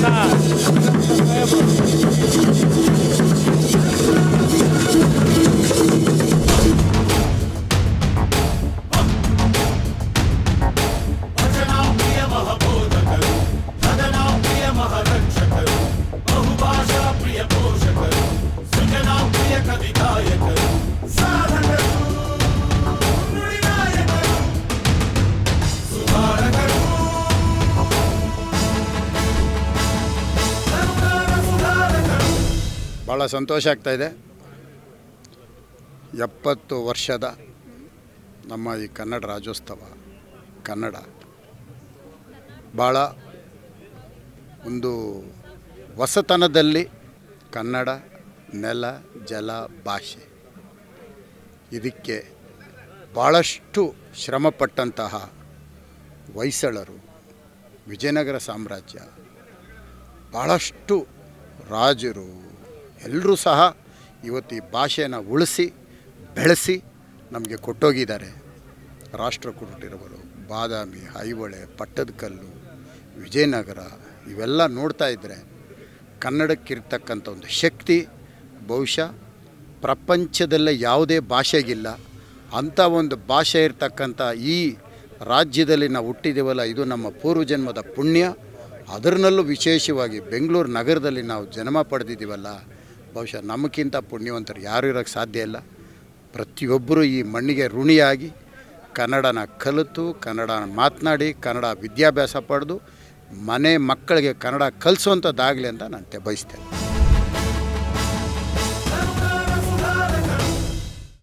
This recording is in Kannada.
Santa. ಭಾಳ ಸಂತೋಷ ಆಗ್ತಾಯಿದೆ ಎಪ್ಪತ್ತು ವರ್ಷದ ನಮ್ಮ ಈ ಕನ್ನಡ ರಾಜ್ಯೋತ್ಸವ, ಕನ್ನಡ ಭಾಳ ಒಂದು ಹೊಸತನದಲ್ಲಿ ಕನ್ನಡ ನೆಲ, ಜಲ, ಭಾಷೆ ಇದಕ್ಕೆ ಭಾಳಷ್ಟು ಶ್ರಮಪಟ್ಟಂತಹ ಹೊಯ್ಸಳರು, ವಿಜಯನಗರ ಸಾಮ್ರಾಜ್ಯ ಭಾಳಷ್ಟು ರಾಜರು ಎಲ್ಲರೂ ಸಹ ಇವತ್ತು ಈ ಭಾಷೆನ ಉಳಿಸಿ, ಬೆಳೆಸಿ ನಮಗೆ ಕೊಟ್ಟೋಗಿದ್ದಾರೆ. ರಾಷ್ಟ್ರ ಕೊಟ್ಟಿರೋರು ಬಾದಾಮಿ ಐಹೊಳೆ ಪಟ್ಟದಕಲ್ಲು ವಿಜಯನಗರ ಇವೆಲ್ಲ ನೋಡ್ತಾ ಇದ್ದರೆ ಕನ್ನಡಕ್ಕಿರ್ತಕ್ಕಂಥ ಒಂದು ಶಕ್ತಿ, ಬಹುಶಃ ಪ್ರಪಂಚದಲ್ಲೇ ಯಾವುದೇ ಭಾಷೆಗಿಲ್ಲ. ಅಂಥ ಒಂದು ಭಾಷೆ ಇರ್ತಕ್ಕಂಥ ಈ ರಾಜ್ಯದಲ್ಲಿ ನಾವು ಹುಟ್ಟಿದ್ದೀವಲ್ಲ ಇದು ನಮ್ಮ ಪೂರ್ವಜನ್ಮದ ಪುಣ್ಯ. ಅದರಲ್ಲೂ ವಿಶೇಷವಾಗಿ ಬೆಂಗಳೂರು ನಗರದಲ್ಲಿ ನಾವು ಜನ್ಮ ಪಡೆದಿದ್ದೀವಲ್ಲ ಬಹುಶಃ ನಮಗಿಂತ ಪುಣ್ಯವಂತರು ಯಾರೂ ಇರೋಕ್ಕೆ ಸಾಧ್ಯ ಇಲ್ಲ. ಪ್ರತಿಯೊಬ್ಬರೂ ಈ ಮಣ್ಣಿಗೆ ಋಣಿಯಾಗಿ ಕನ್ನಡನ ಕಲಿತು ಕನ್ನಡನ ಮಾತನಾಡಿ, ಕನ್ನಡ ವಿದ್ಯಾಭ್ಯಾಸ ಪಡೆದು ಮನೆ ಮಕ್ಕಳಿಗೆ ಕನ್ನಡ ಕಲಿಸುವಂಥದ್ದಾಗಲಿ ಅಂತ ನಾನು ಬಯಸ್ತೇನೆ